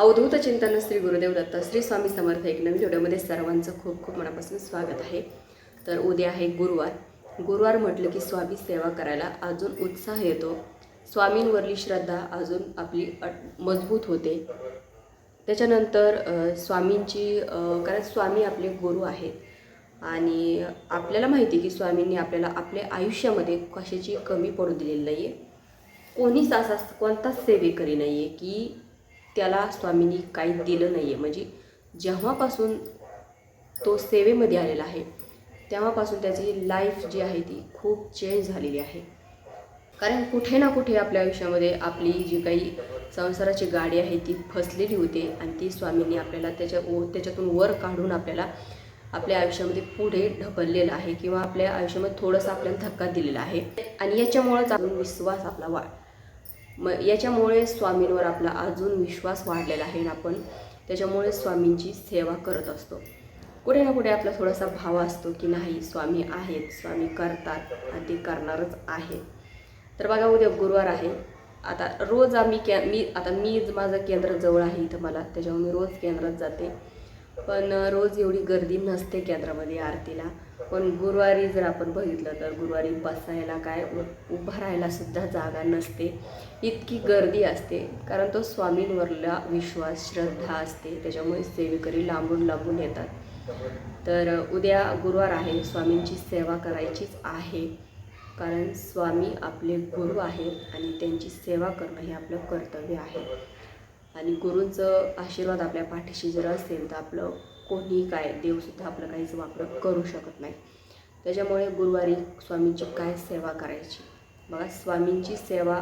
अवधूत चिंतन श्री गुरुदेव दत्त श्री स्वामी समर्थ एक नवीन व्हिडिओमध्ये सर्वांचं खूप खूप मनापासून स्वागत आहे. तर उद्या आहे गुरुवार. गुरुवार म्हटलं की स्वामी सेवा करायला अजून उत्साह येतो. स्वामींवरली श्रद्धा अजून आपली अट- मजबूत होते. त्याच्यानंतर स्वामींची कारण स्वामी आपले गुरु आहेत. आणि आपल्याला माहिती की स्वामींनी आपल्याला आपल्या आयुष्यामध्ये कशाची कमी पडू दिलेली नाही आहे कोणीच असा कोणताच सेवेकरी नाही आहे की त्याला स्वामींनी काही दिलं नाही आहे म्हणजे जेव्हापासून तो सेवेमध्ये आलेला आहे तेव्हापासून त्याची लाईफ जी आहे ती खूप चेंज झालेली आहे. कारण कुठे ना कुठे आपल्या आयुष्यामध्ये आपली जी काही संसाराची गाडी आहे ती फसलेली होती आणि ती स्वामींनी आपल्याला त्याच्या ओ त्याच्यातून वर काढून आपल्याला आपल्या आयुष्यामध्ये पुढे ढकललेलं आहे किंवा आपल्या आयुष्यामध्ये थोडंसं आपल्याला धक्का दिलेला आहे. आणि याच्यामुळंच अजून विश्वास आपला वाढ मग याच्यामुळे स्वामींवर आपला अजून विश्वास वाढलेला आहे आणि आपण त्याच्यामुळे स्वामींची सेवा करत असतो. कुठे ना कुठे आपला थोडासा भाव असतो की नाही स्वामी आहेत स्वामी करतात आणि ते करणारच आहे. तर बघा उद्या गुरुवार आहे. आता रोज आम्ही कॅ मी आता मी माझं केंद्र जवळ आहे इथं मला त्याच्यामुळे मी रोज केंद्रात जाते. पण रोज एवढी गर्दी नसते केंद्रामध्ये आरतीला. पण गुरुवारी जर आपण बघितलं तर गुरुवारी बसायला काय उ- उभं राहायला सुद्धा जागा नसते. इतकी गर्दी असते. कारण तो स्वामींवरला विश्वास श्रद्धा असते. त्याच्यामुळे सेवेकरी लांबून लांबून येतात. तर उद्या गुरुवार आहे. स्वामींची सेवा करायचीच आहे. कारण स्वामी आपले गुरु आहेत आणि त्यांची सेवा करणं हे आपलं कर्तव्य आहे. आणि गुरूंचं आशीर्वाद आपल्या पाठीशी जर असेल तर आपलं कोणी काय देवसुद्धा आपलं काहीच वापर करू शकत नाही. त्याच्यामुळे गुरुवारी स्वामींची काय सेवा करायची? बघा स्वामींची सेवा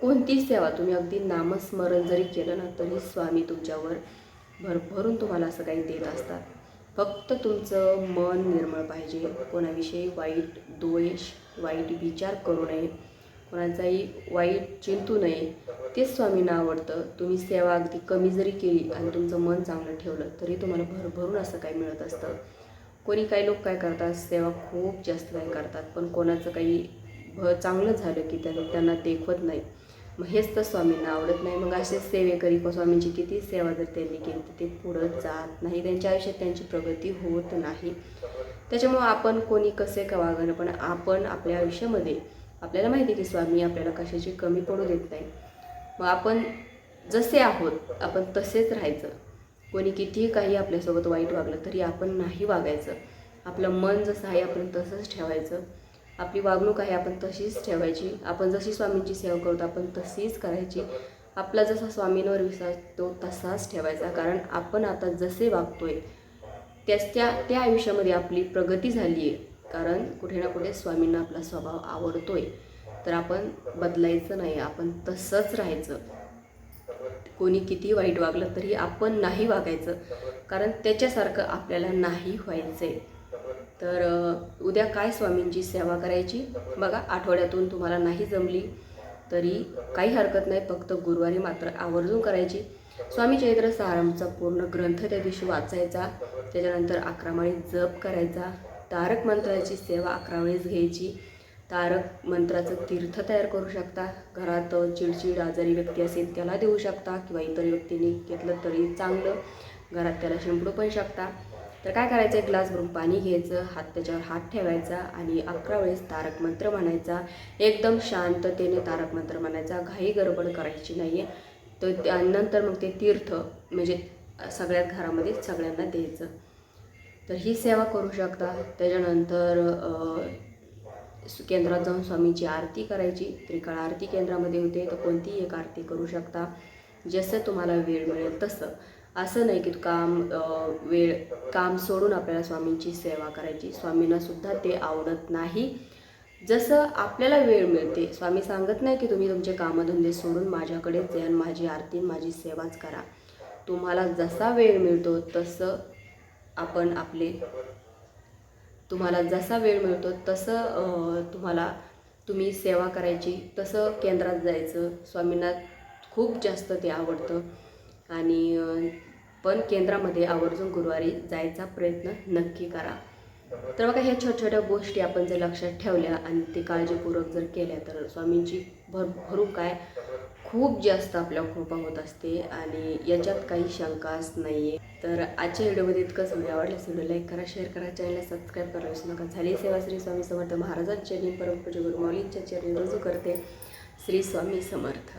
कोणती सेवा तुम्ही अगदी नामस्मरण जरी केलं ना तरी स्वामी तुमच्यावर भरभरून तुम्हाला असं काही देत असतात. फक्त तुमचं मन निर्मळ पाहिजे. कोणाविषयी वाईट द्वेष वाईट विचार करू नये. कोणाचाही वाईट चिंतू नये. तेच स्वामींना आवडतं. तुम्ही सेवा अगदी कमी जरी केली आणि तुमचं मन चांगलं ठेवलं तरी तुम्हाला भरभरून असं काही मिळत असतं. कोणी काही लोक काय करतात? सेवा खूप जास्त काय करतात. पण कोणाचं काही भ चांगलं झालं की त्यांना त्यांना देखवत नाही. मग हेच तर स्वामींना आवडत नाही. मग असे सेवेकरी किंवा स्वामींची किती सेवा जर त्यांनी केली तर ते पुढं जात नाही. त्यांच्या आयुष्यात त्यांची प्रगती होत नाही. त्याच्यामुळं आपण कोणी कसे का वागणं? पण आपण आपल्या आयुष्यामध्ये आपल्याला माहिती आहे की स्वामी आपल्याला कशाची कमी पडू देत नाही. मग आपण जसे आहोत आपण तसेच राहायचं. कोणी कितीही काही आपल्यासोबत वाईट वागलं तरी आपण नाही वागायचं. आपलं मन जसं आहे आपण तसंच ठेवायचं. आपली वागणूक आहे आपण तशीच ठेवायची. आपण जशी स्वामींची सेवा करतो आपण तशीच करायची. आपला जसा स्वामींवर विश्वास तो तसाच ठेवायचा. कारण आपण आता जसे वागतोय त्याच त्या त्या आयुष्यामध्ये आपली प्रगती झाली आहे कारण कुठे ना कुठे स्वामींना आपला स्वभाव आवडतोय. तर आपण बदलायचं नाही आपण तसंच राहायचं. कोणी किती वाईट वागलं तरी आपण नाही वागायचं. कारण त्याच्यासारखं आपल्याला नाही व्हायचं आहे तर उद्या काय स्वामींची सेवा करायची? बघा आठवड्यातून तुम्हाला नाही जमली तरी काही हरकत नाही फक्त गुरुवारी मात्र आवर्जून करायची. स्वामी चैत्र सारामचा पूर्ण ग्रंथ त्या दिवशी वाचायचा. त्याच्यानंतर अकरामाळी जप करायचा. तारक मंत्राची सेवा अकरा वेळेस घ्यायची. तारक मंत्राचं तीर्थ तयार करू शकता. घरात चिडचिड आजारी व्यक्ती असेल त्याला देऊ शकता किंवा इतर व्यक्तीने घेतलं तरी चांगलं. घरात त्याला शिंपडू पण शकता. तर काय करायचं? एक ग्लास भरून पाणी घ्यायचं हात त्याच्यावर हात ठेवायचा आणि अकरा वेळेस तारक मंत्र म्हणायचा. एकदम शांततेने तारक मंत्र म्हणायचा. घाई गडबड करायची नाही आहे तर त्यानंतर मग ते तीर्थ म्हणजे सगळ्यात घरामध्ये सगळ्यांना द्यायचं. तर ही सेवा करू शकता. त्याच्यानंतर केंद्रात जाऊन स्वामींची आरती करायची. त्रिकाळ आरती केंद्रामध्ये होते तर कोणतीही एक आरती करू शकता. जसं तुम्हाला वेळ मिळेल तसं. असं नाही की काम वेळ काम सोडून आपल्याला स्वामींची सेवा करायची. स्वामींनासुद्धा ते आवडत नाही. जसं आपल्याला वेळ मिळते. स्वामी सांगत नाही की तुम्ही तुमचे कामधंदे सोडून माझ्याकडेच या माझी आरती आणि माझी सेवाच करा. तुम्हाला जसा वेळ मिळतो तसं आपण आपले तुम्हाला जसा वेळ मिळतो तसं तुम्हाला तुम्ही सेवा करायची तसं केंद्रात जायचं. स्वामींना खूप जास्त ते आवडतं. आणि पण केंद्रामध्ये आवर्जून गुरुवारी जायचा प्रयत्न नक्की करा. तर बघा ह्या छोट्या छोट्या गोष्टी आपण जर लक्षात ठेवल्या आणि ते काळजीपूर्वक जर केल्या तर स्वामींची भर भरू काय? खूप जास्त आपल्या कृपा होत असते आणि याच्यात काही शंकाच नाही आहे तर आजच्या व्हिडिओमध्ये इतकंच. व्हिडिओ आवडल्यास व्हिडिओ लाईक करा शेअर करा चॅनलला सबस्क्राईब करा विसरू नका. झाली सेवा श्री स्वामी समर्थ महाराजांच्या चरणी परमपूज्य गुरुमाऊलींच्या चरणी रुजू करते. श्री स्वामी समर्थ.